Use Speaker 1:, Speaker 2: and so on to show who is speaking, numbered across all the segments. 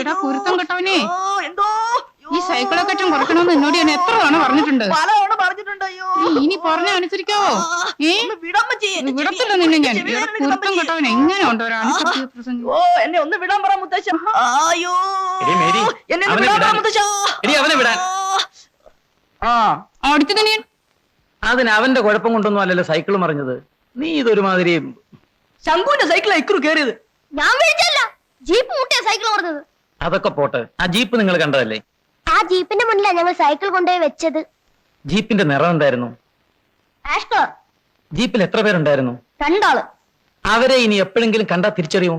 Speaker 1: എടാ. കുരുത്തം കെട്ടവനെ.
Speaker 2: എന്തോ?
Speaker 1: ഈ സൈക്കിളൊക്കെ അറ്റം കുറയ്ക്കണമെന്ന് എന്നോട് ഞാൻ എത്ര തവണ പറഞ്ഞിട്ടുണ്ട്?
Speaker 2: പലതവണ പറഞ്ഞിട്ടുണ്ട് അയ്യോ.
Speaker 1: ഇനി പറഞ്ഞ അനുസരിക്കാവോ ഏ? വിടത്തില്ല നിന്നെ ഞാൻ. കുരുത്തം ഉണ്ട്
Speaker 2: ഓ എന്നെ ഒന്ന് വിടാൻ പറ മുത്തശ്ശ. അയ്യോ. എന്നെ വിടാൻ പറ മുത്തശ്ശ. ആ.
Speaker 3: അതിന് അവന്റെ കുഴപ്പം കൊണ്ടൊന്നും അല്ലല്ലോ സൈക്കിൾ മറിഞ്ഞത്. നീ ഇതൊരുമാതിരി
Speaker 2: ശംഖുവിന്റെ സൈക്കിളാ ഇക്കുറു കേറിയത്.
Speaker 4: ഞാൻ ജീപ്പ് മുട്ടിയ സൈക്കിൾ പറഞ്ഞത്
Speaker 3: അതൊക്കെ പോട്ടെ. ആ ജീപ്പ് നിങ്ങൾ കണ്ടതല്ലേ?
Speaker 4: ആ ജീപ്പിന്റെ മുന്നിലാണ് ഞങ്ങൾ സൈക്കിൾ കൊണ്ടുപോയി വെച്ചത്.
Speaker 3: ജീപ്പിന്റെ നിറം എന്തായിരുന്നു?
Speaker 4: ആഷ് കളർ
Speaker 3: ജീപ്പിൽ എത്ര പേരുണ്ടായിരുന്നു?
Speaker 4: രണ്ടാൾ.
Speaker 3: അവരെ ഇനി എപ്പോഴെങ്കിലും കണ്ടാ തിരിച്ചറിയുമോ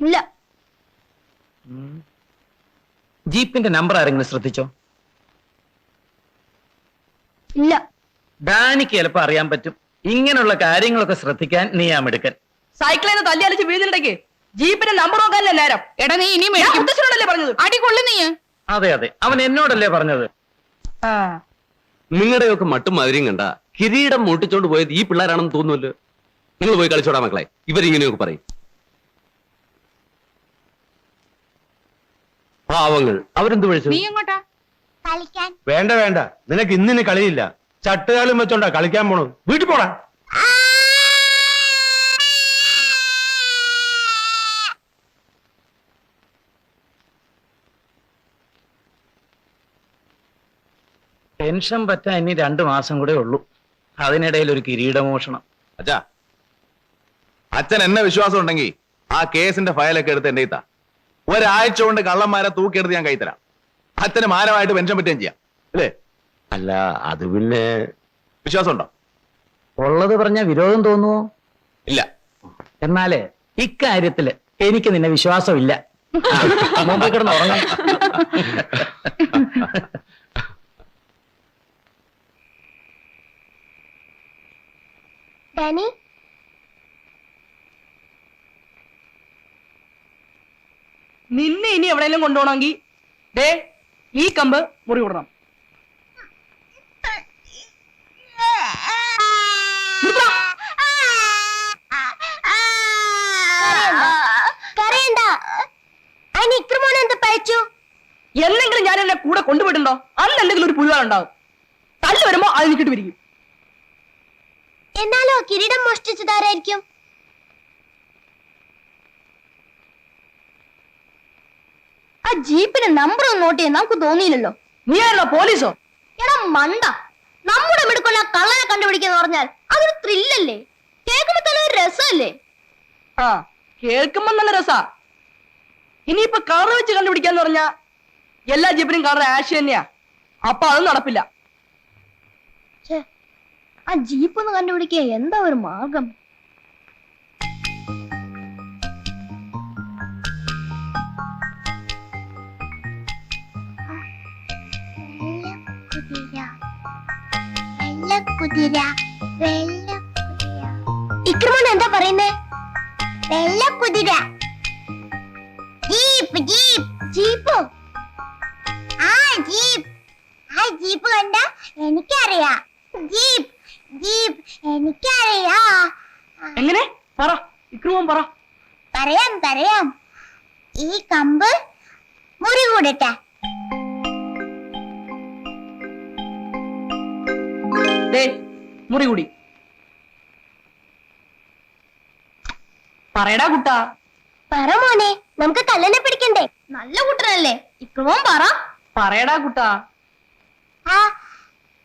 Speaker 4: ഇല്ല.
Speaker 3: ജീപ്പിന്റെ നമ്പർ ആരെങ്കിലും ശ്രദ്ധിച്ചോ?
Speaker 4: ഇല്ല.
Speaker 3: ഡാനിക്ക് ചിലപ്പോ അറിയാൻ പറ്റും. ഇങ്ങനെയുള്ള കാര്യങ്ങളൊക്കെ ശ്രദ്ധിക്കാൻ നീ ആ മിടുക്കൻ.
Speaker 2: സൈക്കിളിൽ നിന്ന് തല്ലി അലിച്ച് വീഴുന്നുണ്ടെങ്കിൽ ജീപ്പിന്റെ നമ്പർ നോക്കാനല്ലേ നേരം?
Speaker 1: എടാ നീ ഇനി
Speaker 2: മുത്തശ്ശനോടല്ലേ പറഞ്ഞത്?
Speaker 1: അടി കൊള്ളു നീ.
Speaker 3: അതെ അതെ. അവൻ എന്നോടല്ലേ പറഞ്ഞത്?
Speaker 2: ആ.
Speaker 5: നിങ്ങളുടെയൊക്കെ മട്ടും മധുരം കണ്ട കിരീടം മൂട്ടിച്ചോണ്ട് പോയത് ഈ പിള്ളേരാണെന്ന് തോന്നുമല്ലോ നിങ്ങൾ പോയി കളിച്ചോടാ മക്കളെ. ഇവരിങ്ങനെയൊക്കെ പറയും. പാവങ്ങൾ. അവരെന്ത് വിളിച്ചു?
Speaker 1: നീ എങ്ങോട്ടാ?
Speaker 6: വേണ്ട വേണ്ട. നിനക്ക് ഇന്നിന് കളിയില്ല. ചട്ടുകാലും വെച്ചോണ്ടാ കളിക്കാൻ പോണത്. വീട്ടിൽ പോടാ.
Speaker 3: ടെൻഷൻ പറ്റാൻ ഇനി രണ്ടു മാസം കൂടെ ഉള്ളൂ. അതിനിടയിൽ ഒരു കിരീടമോഷണം.
Speaker 7: അച്ഛാ അച്ഛൻ എന്നെ വിശ്വാസം ഉണ്ടെങ്കിൽ ആ കേസിന്റെ ഫയലൊക്കെ എടുത്ത് എന്റെ ഇത്താ ഒരാഴ്ച കൊണ്ട് കള്ളന്മാരെ തൂക്കിയെടുത്ത് ഞാൻ കൈത്തരാം അച്ഛന് മാനമായിട്ട് പെൻഷൻ പറ്റുകയും ചെയ്യാം. അല്ലേ?
Speaker 5: അല്ല അത് പിന്നെ
Speaker 7: വിശ്വാസം ഉണ്ടോ
Speaker 3: ഉള്ളത് പറഞ്ഞ വിരോധം തോന്നുവോ?
Speaker 7: ഇല്ല.
Speaker 3: എന്നാലേ ഇക്കാര്യത്തിൽ എനിക്ക് നിന്നെ വിശ്വാസമില്ല. മുമ്പ് കിടന്ന് ഉറങ്ങാം.
Speaker 4: ഡാനി
Speaker 2: നിന്നെ ഇനി എവിടെയെങ്കിലും കൊണ്ടുപോകണമെങ്കിൽ ദേ ഈ കമ്പ് മുറി വിടണം എന്തെങ്കിലും ഞാൻ എന്നെ കൂടെ കൊണ്ടുപോയിട്ടുണ്ടോ? അന്ന് എന്തെങ്കിലും ഒരു പുഴുവാളുണ്ടാവും തല്ല് വരുമ്പോ അത് നിൽക്കിട്ട് പിരിക്കും
Speaker 4: എന്നാലോ കിരീടം മോഷ്ടിച്ചതാരായിരിക്കും? ആ ജീപ്പിന് നമ്പർ ഒന്ന് നോട്ട് ചെയ്യാൻ നമുക്ക് തോന്നിയില്ലല്ലോ.
Speaker 2: നീ ആണല്ലോ പോലീസോ?
Speaker 4: എടാ മണ്ട. നമ്മുടെ മിടുക്കുള്ള കള്ളനെ കണ്ടുപിടിക്കാന്ന് പറഞ്ഞാൽ അതൊരു ത്രില്ലല്ലേ കേൾക്കുമ്പോ തന്നെ ഒരു രസമല്ലേ?
Speaker 2: ആ കേൾക്കുമ്പോ നല്ല രസാ. ഇനിയിപ്പൊ കളർ വെച്ച് കണ്ടുപിടിക്കാന്ന് പറഞ്ഞാ എല്ലാ ജീപ്പിനും കളർ ആഷ് തന്നെയാ. അപ്പൊ അത് നടപ്പില്ല.
Speaker 4: ആ ജീപ്പ് ഒന്ന് കണ്ടുപിടിക്കുക എന്താ ഒരു മാർഗം? ഇക്രമോൻ എന്താ പറയുന്നേ? വെള്ളക്കുതിര. Jeep jeep. ജീപ്പോ? ആ ജീപ്പ്. ആ ജീപ്പ് കണ്ട എനിക്കറിയാം. ജീപ്പ്. ജീപ്പ് എനിക്കറിയാ
Speaker 2: എങ്ങനെ? പറ. ഇക്രുവൻ പറ.
Speaker 4: പറയാം പറയാം. ഈ കമ്പ് മുറി കൂടട്ടെ.
Speaker 2: ദേ മുറി കൂടി. പറയടാ കുട്ട.
Speaker 4: പറ മോനെ നമുക്ക് കല്ലനെ പിടിക്കണ്ടേ? നല്ല കുട്ടനല്ലേ? ഇക്രമോൻ പറ.
Speaker 2: പറയടാ കുട്ടാ.
Speaker 4: ആ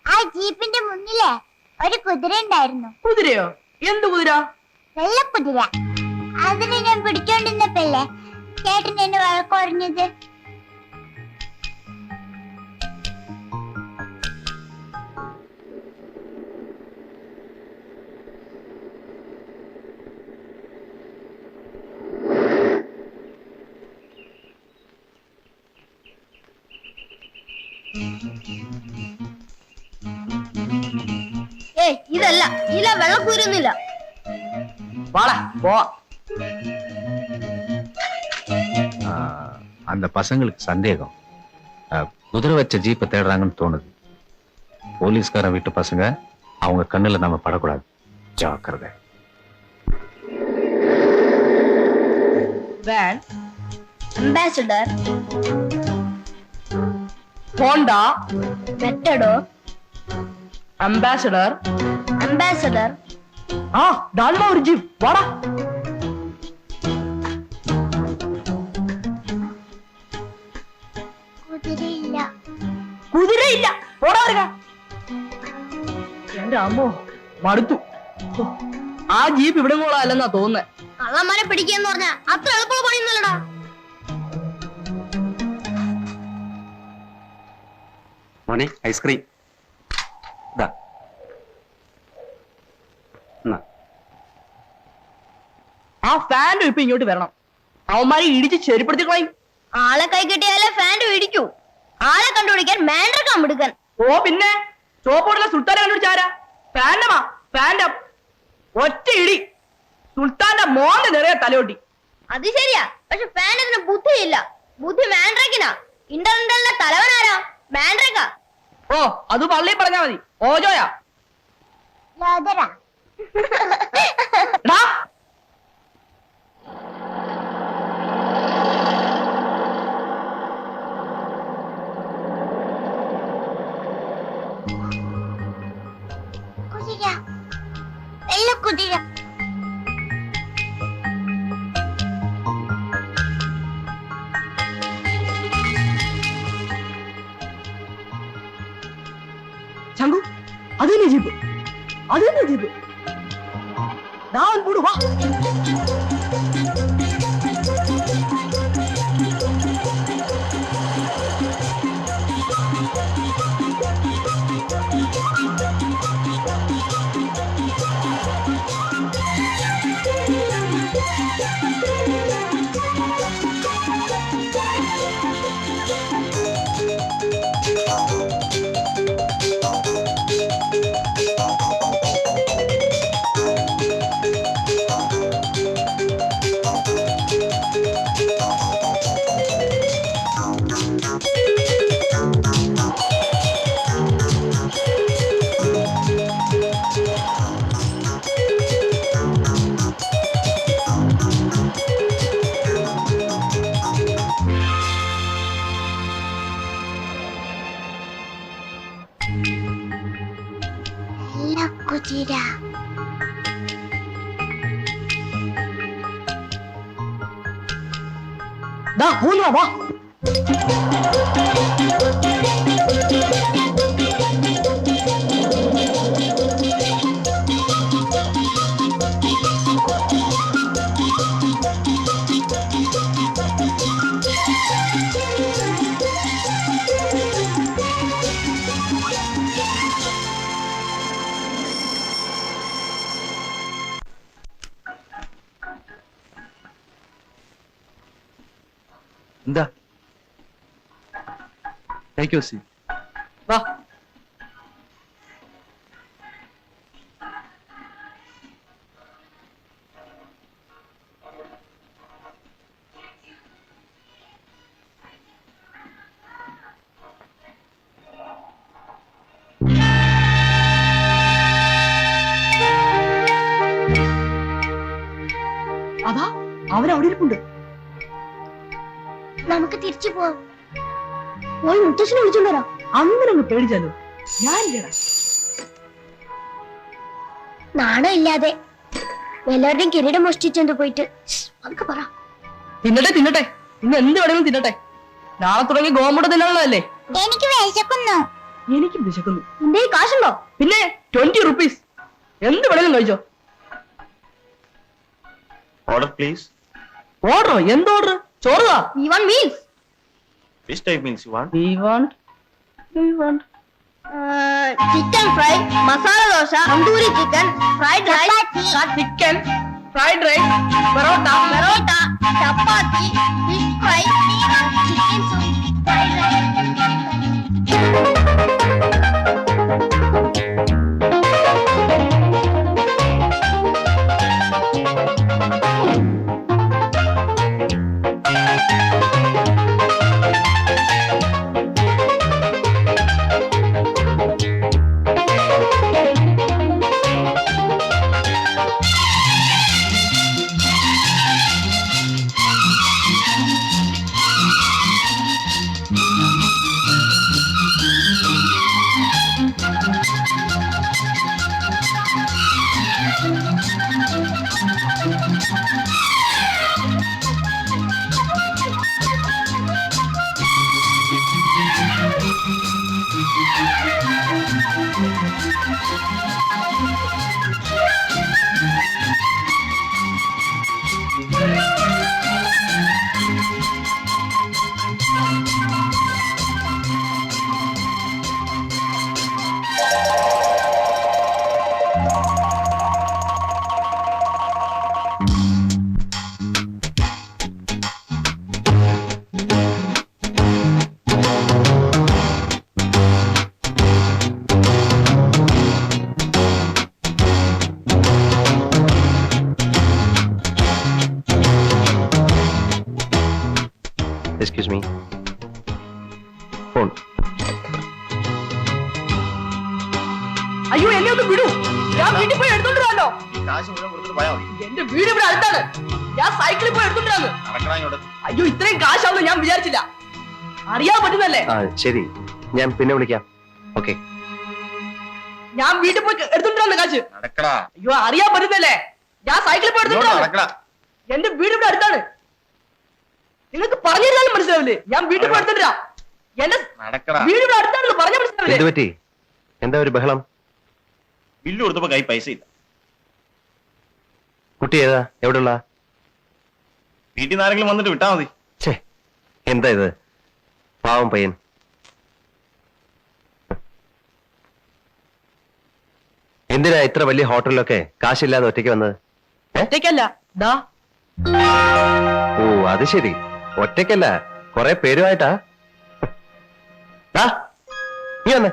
Speaker 4: ആ ജീപ്പിന്റെ മുന്നിലെ. ഒരു കുതിര ഉണ്ടായിരുന്നു.
Speaker 2: കുതിരയോ? എന്ത് കുതിര?
Speaker 4: വെള്ളക്കുതിര അതിനെ ഞാൻ പിടിച്ചോണ്ടിരുന്നപ്പല്ലേ ചേട്ടൻ എന്നെ വഴക്കുറഞ്ഞത് ഏയ് ഇതല്ല ഇല്ല വെള്ളക്കൂരൊന്നുമില്ല
Speaker 2: വാടാ പോവാ
Speaker 8: அந்த பசங்களுக்கு சந்தேகம் அஹ், குதிரை வச்ச ஜீப்பை தேடுறாங்கன்னு தோணுது போலீஸ்காரன் வீட்டு பசங்க அவங்க கண்ணுல நம்ம படக்கூடாது ஜாக்கிரதை
Speaker 2: van
Speaker 4: Ambassador
Speaker 2: Honda
Speaker 4: Matador
Speaker 2: Ambassador
Speaker 4: Ambassador
Speaker 2: ആ ദാണ്ട ഒരു ജീപ്പ്. വാടാ.
Speaker 4: കുതിരയില്ല.
Speaker 2: കുതിരയില്ല. പോടാ ഇറങ്ങ എന്റെ അമ്മോ മടുത്തു. ആ ജീപ്പ് ഇവിടെ കൊള്ളാല്ലെന്നാ തോന്നുന്നേ.
Speaker 4: കള്ളന്മാരെ പിടിക്കാന്ന് പറഞ്ഞാ അത്ര എളുപ്പമുള്ള പണിയൊന്നുമല്ലടാ.
Speaker 5: മോനെ ഐസ്ക്രീം. ഇതാ എന്നാ
Speaker 2: ആ ഫാന്റെ ഇപ്പൊ ഇങ്ങോട്ട് വരണം. അവന്മാരെ ഇടിച്ച് ചെരുപ്പെടുത്തി
Speaker 4: ആളെ കൈ കിട്ടിയാലേ ഫാന്റെ പിടിക്കൂ ആളെ കണ്ടുപിടിക്കാൻ മാൻഡ്രക്കാൻ മിടുക്കൻ
Speaker 2: ഓ പിന്നെ? ചോപ്പോടുള്ള സുൽത്താനെ കണ്ടുപിടിച്ചാരാ ഫാൻഡമാ ഫാൻഡം ഒറ്റ ഇടി. സുൽത്താന്റെ മോന്റെ നിറയെ തലയോട്ടി.
Speaker 4: അത് ശരിയാ. പക്ഷെ ഫാൻഡത്തിന് ബുദ്ധിയില്ല. ബുദ്ധി മാൻഡ്രക്കിനാ. ഇന്റർനെറ്റിലെ തലവനാരാ മാൻഡ്രക്ക.
Speaker 2: ഓ അത് പള്ളി പറഞ്ഞാ മതി. ഓജോയാ.
Speaker 4: വെള്ള കുതിര
Speaker 2: ചങ്കു അത് തന്നെ ജീപ്പ് അത് തന്നെ ജീപ്പ് ഞാൻ പോടു ദാ പോന്നാ വാ.
Speaker 5: ടേക്ക് യു സീ
Speaker 2: വാ പേടിച്ചാലോ ഞാനില്ലടാ
Speaker 4: നാണം ഇല്ലാതെ എല്ലാവരുടെയും കിരീടം മോഷ്ടിച്ചോണ്ട് പോയിട്ട്. ശ്ശ്, പറ.
Speaker 2: തിന്നട്ടെ തിന്നട്ടെ. ഇന്ന് എന്ത് വേണമെങ്കിലും തിന്നട്ടെ. നാളെ തുടങ്ങി ഗോമുട തിന്നാനുള്ളതല്ലേ?
Speaker 4: എനിക്ക് വിശക്കുന്നു.
Speaker 2: എനിക്ക് വിശക്കുന്നു.
Speaker 4: നിന്റെ കാശുണ്ടോ?
Speaker 2: പിന്നെ ട്വന്റി റുപ്പീസ് എന്ത് വേണമെങ്കിലും കഴിച്ചോ.
Speaker 6: ഓർഡർ പ്ലീസ്
Speaker 2: ഓർഡറോ എന്ത് order
Speaker 6: ചോറുവാ you want meals which
Speaker 2: type means you want
Speaker 4: do you want? Uh, chicken fry, masala dosa,
Speaker 2: tandoori chicken, fried rice,
Speaker 4: chapati, chicken, fried rice, parota, parota, chapati, fish
Speaker 8: fry, chicken soup.
Speaker 2: അയ്യോ എന്നെ ഒന്ന് വിടൂ. ഞാൻ വീട്ടിൽ പോയി എടുത്തോണ്ടിരാലോ. എന്റെ വീട് ഇവിടെ അടുത്താണ്. ഞാൻ സൈക്കിളിൽ പോയി എടുത്തോണ്ടിരാന്ന്. അയ്യോ ഇത്രയും കാശാവുന്നു ഞാൻ വിചാരിച്ചില്ല. അറിയാൻ പറ്റുന്നല്ലേ
Speaker 8: ആ ശരി. ഞാൻ പിന്നെ വിളിക്കാം. ഓക്കെ.
Speaker 2: ഞാൻ വീട്ടിൽ പോയി എടുത്തോണ്ടിരാന്ന് കാശ്. അയ്യോ അറിയാൻ പറ്റുന്നല്ലേ ഞാൻ സൈക്കിളിൽ പോയി നടക്കടാ. എന്റെ വീട് ഇവിടെ അടുത്താണ്. നിങ്ങൾക്ക് പറഞ്ഞു തരാനും മനസ്സിലാവില്ലേ? ഞാൻ വീട്ടിൽ പോയി എടുത്തോണ്ടിരാ.
Speaker 8: എന്ത് ഒരു ബഹളം?
Speaker 6: ബില്ല് കൊടുത്തപ്പോ കൈ പൈസ ഇല്ല.
Speaker 8: കുട്ടി ഏതാ? എവിടെയുള്ള?
Speaker 6: വീട്ടിൽ നിന്ന് ആരെങ്കിലും വന്നിട്ട് വിട്ടാ മതി.
Speaker 8: എന്താ ഇത്? പാവം പയ്യൻ. എന്തിനാ ഇത്ര വലിയ ഹോട്ടലിലൊക്കെ കാശില്ലാതെ ഒറ്റയ്ക്ക് വന്നത്?
Speaker 2: ഒറ്റയ്ക്കല്ല.
Speaker 8: ഓ അത് ശരി. ഒറ്റയ്ക്കല്ല. കൊറേ പേരുമായിട്ടാ. നീ വന്ന്.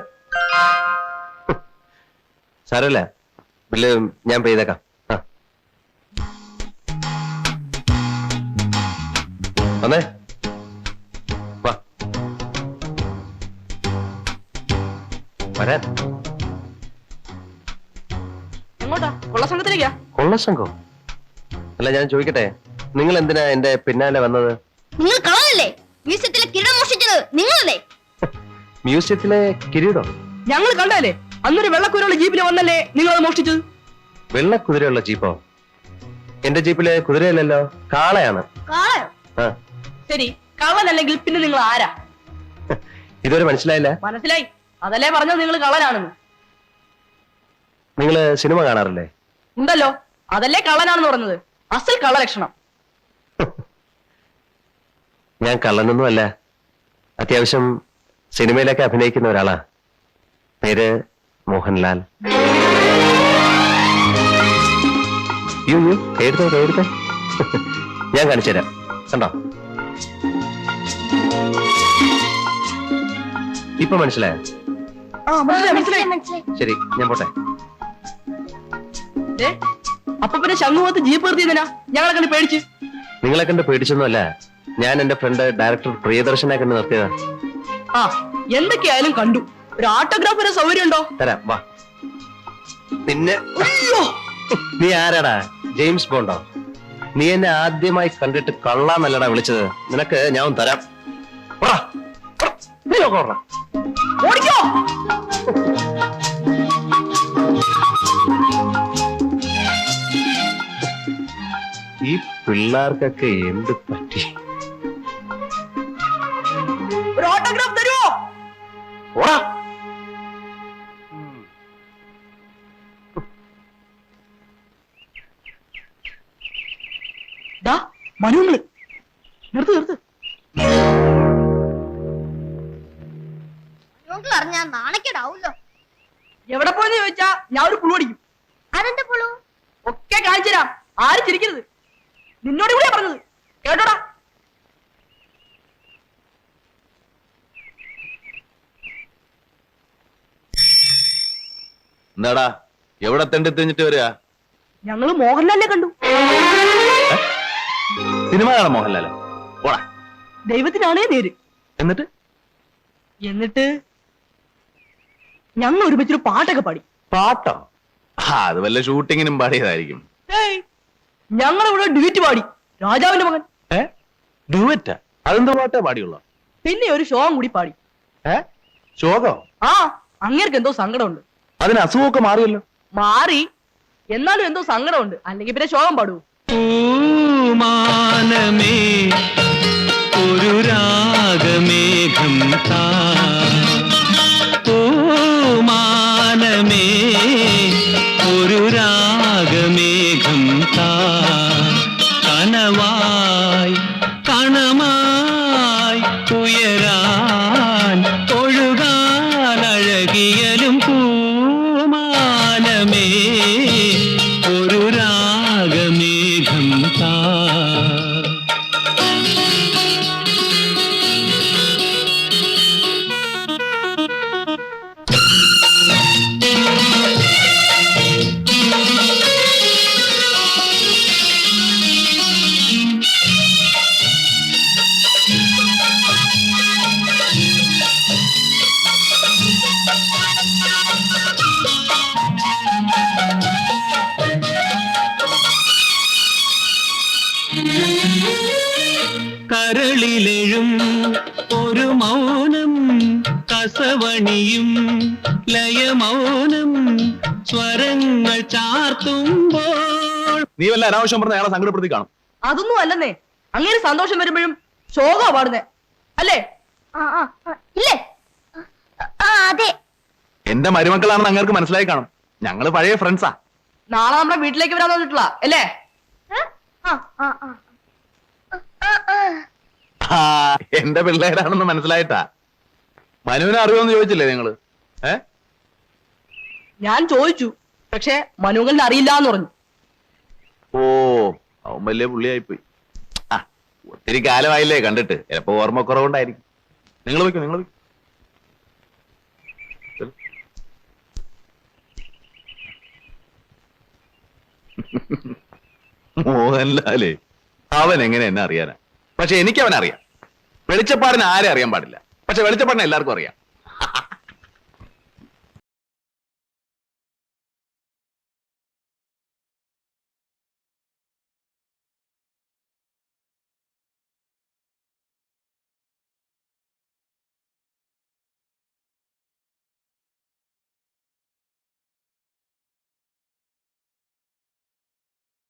Speaker 8: സാരല്ല ബില്ല് ഞാൻ പെയ്തേക്കാം. ആ. വന്നേ. വാ. വരാൻ.
Speaker 2: എങ്ങോട്ടാ? കൊള്ള സംഘത്തിലേക്കാ
Speaker 8: കൊള്ളസംഘം? അല്ല ഞാൻ ചോദിക്കട്ടെ നിങ്ങൾ എന്തിനാ എന്റെ പിന്നാലെ വന്നത്?
Speaker 4: നിങ്ങൾ കളഞ്ഞല്ലേ മ്യൂസിയത്തിലെ കിരീടം മോഷ്ടിച്ചത് നിങ്ങളല്ലേ?
Speaker 8: മ്യൂസിയത്തിലെ കിരീടം?
Speaker 2: ഞങ്ങൾ കണ്ടല്ലേ? അന്നൊരു വെള്ളക്കുതിരയുള്ള ജീപ്പിൽ വന്നല്ലേ നിങ്ങൾ അത് മോഷ്ടിച്ചത്?
Speaker 8: വെള്ളക്കുതിരയുള്ള ജീപ്പോ? എന്റെ ജീപ്പിലെ കുതിരയല്ലല്ലോ കാളയാണ്.
Speaker 4: കാളയോ?
Speaker 8: ആ.
Speaker 2: ശരി കള്ളനല്ലെങ്കിൽ പിന്നെ നിങ്ങൾ ആരാ?
Speaker 8: ഇതുവരെ മനസ്സിലായില്ല?
Speaker 2: മനസ്സിലായി. അതല്ലേ പറഞ്ഞത് നിങ്ങൾ കള്ളനാണെന്ന്.
Speaker 8: നിങ്ങൾ സിനിമ കാണാറില്ലേ?
Speaker 2: ഉണ്ടല്ലോ. അതല്ലേ കള്ളനാണെന്ന് പറഞ്ഞത്. അസൽ കള്ളലക്ഷണം.
Speaker 8: ഞാൻ കള്ളനൊന്നും അല്ല അത്യാവശ്യം സിനിമയിലൊക്കെ അഭിനയിക്കുന്ന ഒരാളാ. പേര് മോഹൻലാൽ. യു യു ഞാൻ കാണിച്ചു തരാം. കണ്ടോ? ഇപ്പൊ മനസ്സിലായോ? ശരി ഞാൻ പോട്ടെ.
Speaker 2: ദേ, അപ്പൊ പിന്നെ ശംഖുമത്ത് ജീപ്പ് നിർത്തിയതിനാ ഞങ്ങളെ കണ്ട് പേടിച്ച്.
Speaker 8: നിങ്ങളെ കണ്ട് പേടിച്ചൊന്നുമല്ല. ഞാൻ എന്റെ ഫ്രണ്ട് ഡയറക്ടർ പ്രിയദർശനെ കണ്ട് നിർത്തിയതാ.
Speaker 2: ആ എന്തൊക്കെയായാലും കണ്ടു. ഒരു ഓട്ടോഗ്രാഫിന്റെ സൗകര്യം ഉണ്ടോ
Speaker 8: തരാം വാ. നിന്നെ
Speaker 2: അയ്യോ!
Speaker 8: നീ ആരാടാ? ജെയിംസ് ബോണ്ടോ? നീ എന്നെ ആദ്യമായി കണ്ടിട്ട് കള്ളാന്നല്ലടാ വിളിച്ചത്. നിനക്ക് ഞാൻ തരാം.
Speaker 2: ഓടിക്കോ!
Speaker 8: ഈ പിള്ളേർക്കൊക്കെ എന്ത് പറ്റി
Speaker 2: മനുങ്ങൾ നിർത്ത് നിർത്ത്.
Speaker 4: അറിഞ്ഞാ നാണക്കേടാവൂല്ലോ.
Speaker 2: എവിടെ പോയെന്ന് ചോദിച്ചാ ഞാൻ ഒരു പുളു അടിക്കും.
Speaker 4: അതെന്താ പുളു
Speaker 2: ഒക്കെ കാണിച്ചു തരാം. ആരും ചിരിക്കരുത്. നിന്നോട് കൂടിയാ പറഞ്ഞത്. കേട്ടോടാ.
Speaker 7: എന്താടാ? എവിടെ തെണ്ടി തിരിഞ്ഞിട്ട് വരിക?
Speaker 2: ഞങ്ങൾ മോഹൻലാലിനെ കണ്ടു.
Speaker 7: സിനിമ കാണാൻ മോഹൻലാലോ. പോടാ.
Speaker 2: ദൈവത്തിനാണേ നേര്.
Speaker 7: എന്നിട്ട്?
Speaker 2: എന്നിട്ട്? ഞങ്ങൾ ഒരുമിച്ചൊരു പാട്ടൊക്കെ പാടി.
Speaker 7: പാട്ടോ? ആ അത് വല്ല ഷൂട്ടിങ്ങിനും പാടിയതായിരിക്കും.
Speaker 2: ഞങ്ങൾ ഇവിടെ ഡ്യൂറ്റ് പാടി. രാജാവിന്റെ മകൻ.
Speaker 7: ഏ? അതെന്ത് പാട്ടേ പാടിയുള്ള?
Speaker 2: പിന്നെ ഒരു ഷോം കൂടി പാടി.
Speaker 7: ഏ? ശോകോ
Speaker 2: ആ അങ്ങേർക്ക് എന്തോ സങ്കടമുണ്ട്.
Speaker 7: അതിന് അസുഖമൊക്കെ മാറിയല്ലോ
Speaker 2: മാറി. എന്നാലും എന്തോ സങ്കടമുണ്ട്. അല്ലെങ്കിൽ പിന്നെ ശോകം പാടൂ
Speaker 9: മാനമേ ഒരു രാഗമേഘം താ കസവണിയും ലയമൗനം സ്വരങ്ങൾ ചാർത്തുമ്പോൾ
Speaker 7: നീ വല്ല അനാവശ്യം പറഞ്ഞ അയാളെ സങ്കടപ്പെടുത്തി കാണും.
Speaker 2: അതൊന്നും അല്ലെന്നേ. അങ്ങനെ സന്തോഷം വരുമ്പോഴും ശോകാ പാടുന്നേ. അല്ലേ?
Speaker 4: ഇല്ലേ? അതെ.
Speaker 7: എന്റെ മരുമക്കളാണെന്ന് അങ്ങേർക്ക് മനസ്സിലായി കാണും. ഞങ്ങൾ പഴയ ഫ്രണ്ട്സാ.
Speaker 2: നാളെ നമ്മുടെ വീട്ടിലേക്ക് വരാൻ വന്നിട്ടുള്ള അല്ലേ?
Speaker 7: എന്റെ പിള്ളേരാണെന്ന് മനസ്സിലായിട്ടാ. മനുവിനെ അറിയോന്ന് ചോദിച്ചില്ലേ നിങ്ങൾ? ഏ?
Speaker 2: ഞാൻ ചോദിച്ചു. പക്ഷെ മനുവിന് അറിയില്ല എന്ന് പറഞ്ഞു.
Speaker 7: ഓ അവൻ വലിയ പുള്ളിയായിപ്പോയി. ആ ഒത്തിരി കാലമായില്ലേ കണ്ടിട്ട്. ചിലപ്പോ ഓർമ്മക്കുറവുണ്ടായിരിക്കും. നിങ്ങൾ വയ്ക്കും നിങ്ങൾ വയ്ക്കും മോഹൻലാലേ അവൻ എങ്ങനെ എന്നെ അറിയാനാ? പക്ഷെ എനിക്ക് അവൻ അറിയാം വെളിച്ചപ്പാടിന് ആരെ അറിയാൻ പാടില്ല? പക്ഷെ വെളിച്ചപ്പെണ്ണ എല്ലാവർക്കും അറിയാം.